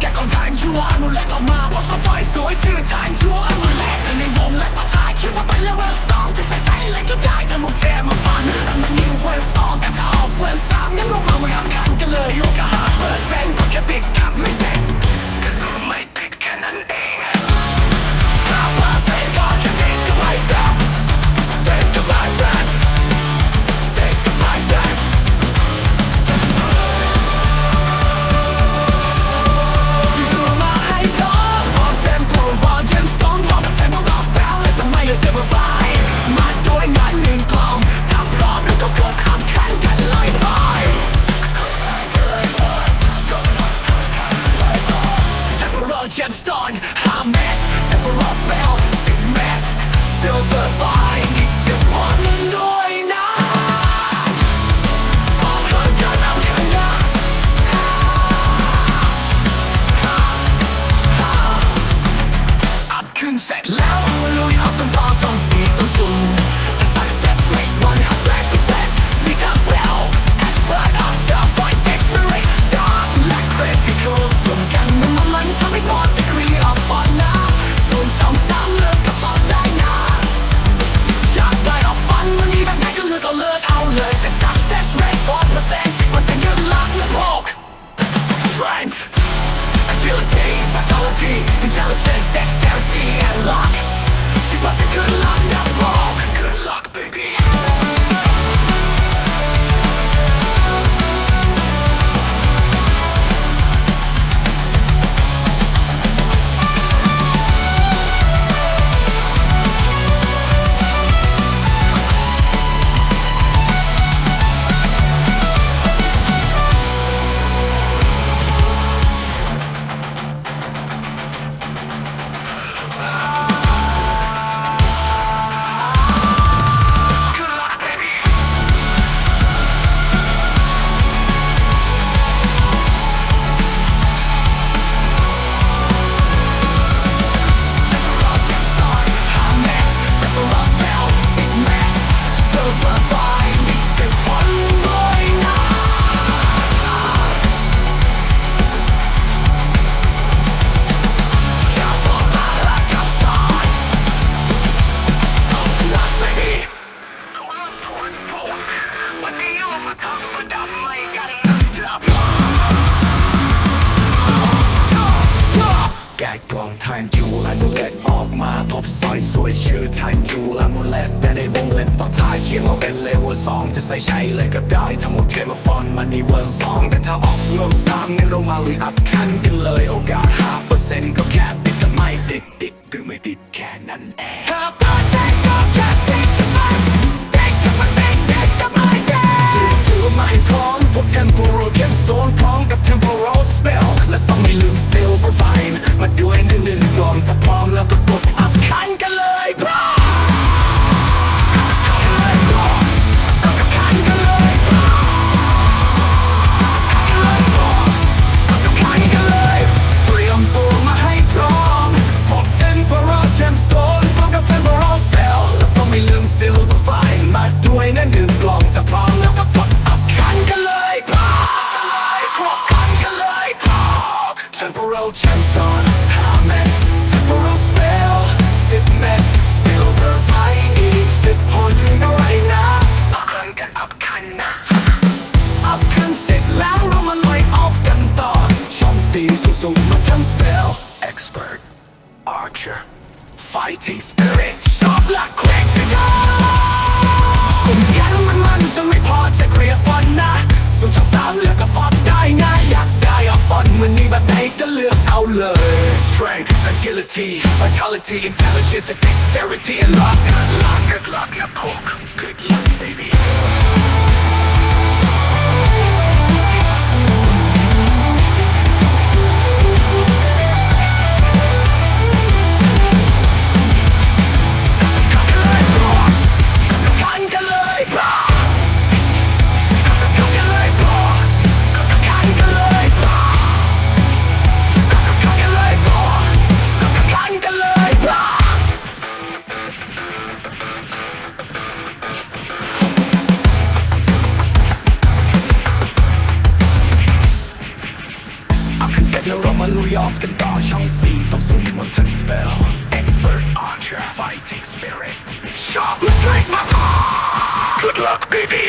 แกต้องทางชั่วร์มูลเล็ตออกมาพร้อมสไฟสวยชื่อทางชั่วร์มูลเล็ตในวงและต่อท้ายคิดว่าเป็นเลเวลสองจะใส่ใส่อะไรก็ได้ถ้ามุกเทมาฟันแต่มันนิวเวลสองแต่ถ้าออกเฟิร์สสามงั้นลงมาไม่เอาคันกันเลยโยกกั มโปรเจนส intelligence, and luck She wasn't good แกกล่องทานจูและมูเล็ตออกมาพบสอยสวยชื่อทานจูและมูเล็ตแต่ในวงเล็บต่อท้ายเขียนว่าเป็นเลเวลสองจะใส่ใช้เลยก็ได้ทั้งหมดเคมมาฟอนมันนี่เวิร์สองแต่ถ้าออกเลเวลสามงั้นเรามาเลยอัดคันกันเลย temporal gemstone ห้าเม็ด temporal spell สิบเม็ด silver vine อีกสิบผลด้วยนะอัพคันกันอัพคันนะอัพคันเสร็จแล้วเรามาลอยออฟกันต่อช่องสีตัวสูงมาทั้ง spell expert archer fighting spirit ชอบลักแควกสิกาสุ่มกันมันมันจะไม่พอจะเคลียร์ฟอนนะส่วนช่องสามเลือกก็ฟอน agility, vitality, intelligence, and dexterity, and luck. Good luck, good luck, yeah, poke. Good luck, baby. Off กันต่อช่องสี่ต้องสู้บนทัน spell expert archer fighting spirit sharp like my Good luck baby